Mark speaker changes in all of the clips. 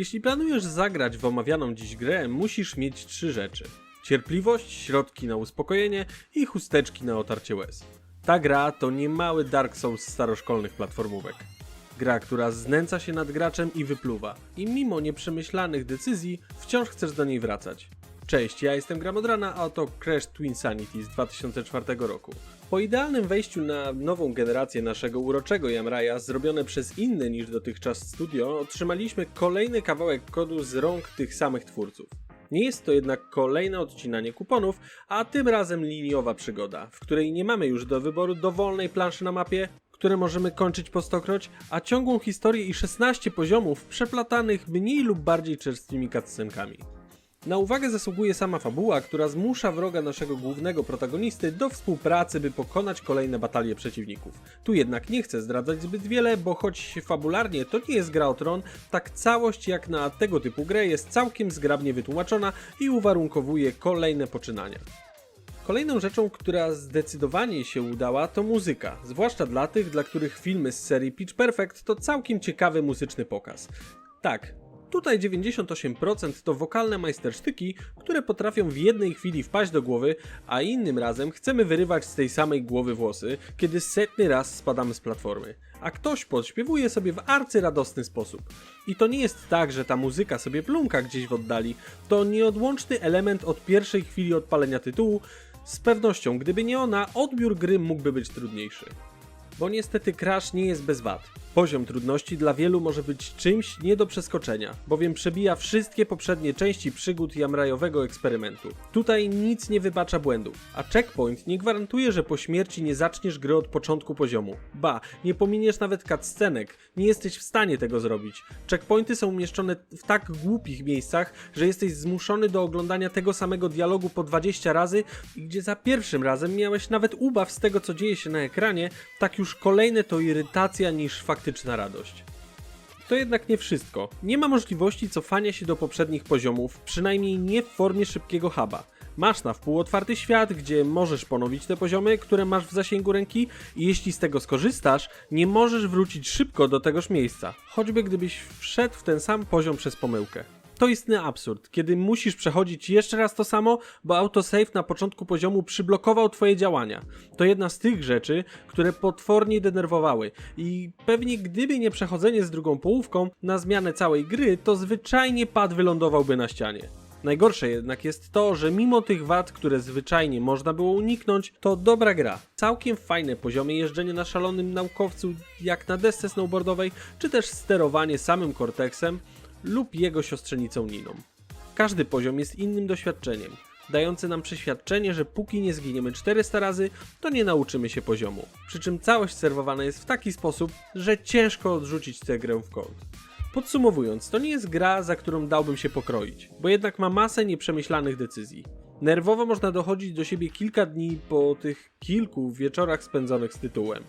Speaker 1: Jeśli planujesz zagrać w omawianą dziś grę, musisz mieć trzy rzeczy. Cierpliwość, środki na uspokojenie i chusteczki na otarcie łez. Ta gra to niemały Dark Souls staroszkolnych platformówek. Gra, która znęca się nad graczem i wypluwa. I mimo nieprzemyślanych decyzji, wciąż chcesz do niej wracać. Cześć, ja jestem Gramodrana, a oto Crash Twin Sanity z 2004 roku. Po idealnym wejściu na nową generację naszego uroczego Jamraja, zrobione przez inne niż dotychczas studio, otrzymaliśmy kolejny kawałek kodu z rąk tych samych twórców. Nie jest to jednak kolejne odcinanie kuponów, a tym razem liniowa przygoda, w której nie mamy już do wyboru dowolnej planszy na mapie, które możemy kończyć po stokroć, a ciągłą historię i 16 poziomów przeplatanych mniej lub bardziej czerstwymi cutscenkami. Na uwagę zasługuje sama fabuła, która zmusza wroga naszego głównego protagonisty do współpracy, by pokonać kolejne batalie przeciwników. Tu jednak nie chcę zdradzać zbyt wiele, bo choć fabularnie to nie jest gra o tron, tak całość jak na tego typu grę jest całkiem zgrabnie wytłumaczona i uwarunkowuje kolejne poczynania. Kolejną rzeczą, która zdecydowanie się udała, to muzyka, zwłaszcza dla tych, dla których filmy z serii Pitch Perfect to całkiem ciekawy muzyczny pokaz. Tak, tutaj 98% to wokalne majstersztyki, które potrafią w jednej chwili wpaść do głowy, a innym razem chcemy wyrywać z tej samej głowy włosy, kiedy setny raz spadamy z platformy. A ktoś podśpiewuje sobie w arcyradosny sposób. I to nie jest tak, że ta muzyka sobie plumka gdzieś w oddali, to nieodłączny element od pierwszej chwili odpalenia tytułu, z pewnością, gdyby nie ona, odbiór gry mógłby być trudniejszy. Bo niestety Crash nie jest bez wad. Poziom trudności dla wielu może być czymś nie do przeskoczenia, bowiem przebija wszystkie poprzednie części przygód jamrajowego eksperymentu. Tutaj nic nie wybacza błędów, a checkpoint nie gwarantuje, że po śmierci nie zaczniesz gry od początku poziomu. Ba, nie pominiesz nawet cutscenek, nie jesteś w stanie tego zrobić. Checkpointy są umieszczone w tak głupich miejscach, że jesteś zmuszony do oglądania tego samego dialogu po 20 razy gdzie za pierwszym razem miałeś nawet ubaw z tego co dzieje się na ekranie, tak już kolejne to irytacja niż faktyczna radość. To jednak nie wszystko. Nie ma możliwości cofania się do poprzednich poziomów, przynajmniej nie w formie szybkiego huba. Masz na wpół otwarty świat, gdzie możesz ponowić te poziomy, które masz w zasięgu ręki i jeśli z tego skorzystasz, nie możesz wrócić szybko do tegoż miejsca, choćby gdybyś wszedł w ten sam poziom przez pomyłkę. To istny absurd, kiedy musisz przechodzić jeszcze raz to samo, bo autosave na początku poziomu przyblokował twoje działania. To jedna z tych rzeczy, które potwornie denerwowały i pewnie gdyby nie przechodzenie z drugą połówką na zmianę całej gry, to zwyczajnie pad wylądowałby na ścianie. Najgorsze jednak jest to, że mimo tych wad, które zwyczajnie można było uniknąć, to dobra gra. Całkiem fajne poziomy jeżdżenie na szalonym naukowcu jak na desce snowboardowej, czy też sterowanie samym Cortexem lub jego siostrzenicą Niną. Każdy poziom jest innym doświadczeniem, dający nam przeświadczenie, że póki nie zginiemy 400 razy, to nie nauczymy się poziomu. Przy czym całość serwowana jest w taki sposób, że ciężko odrzucić tę grę w kąt. Podsumowując, to nie jest gra, za którą dałbym się pokroić, bo jednak ma masę nieprzemyślanych decyzji. Nerwowo można dochodzić do siebie kilka dni po tych kilku wieczorach spędzonych z tytułem.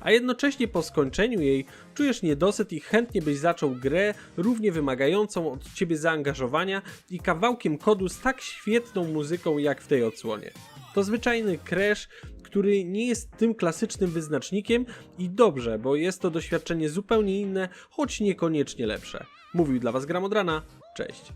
Speaker 1: A jednocześnie po skończeniu jej czujesz niedosyt i chętnie byś zaczął grę równie wymagającą od ciebie zaangażowania i kawałkiem kodu z tak świetną muzyką jak w tej odsłonie. To zwyczajny crash, który nie jest tym klasycznym wyznacznikiem i dobrze, bo jest to doświadczenie zupełnie inne, choć niekoniecznie lepsze. Mówił dla Was Gramodrana, cześć.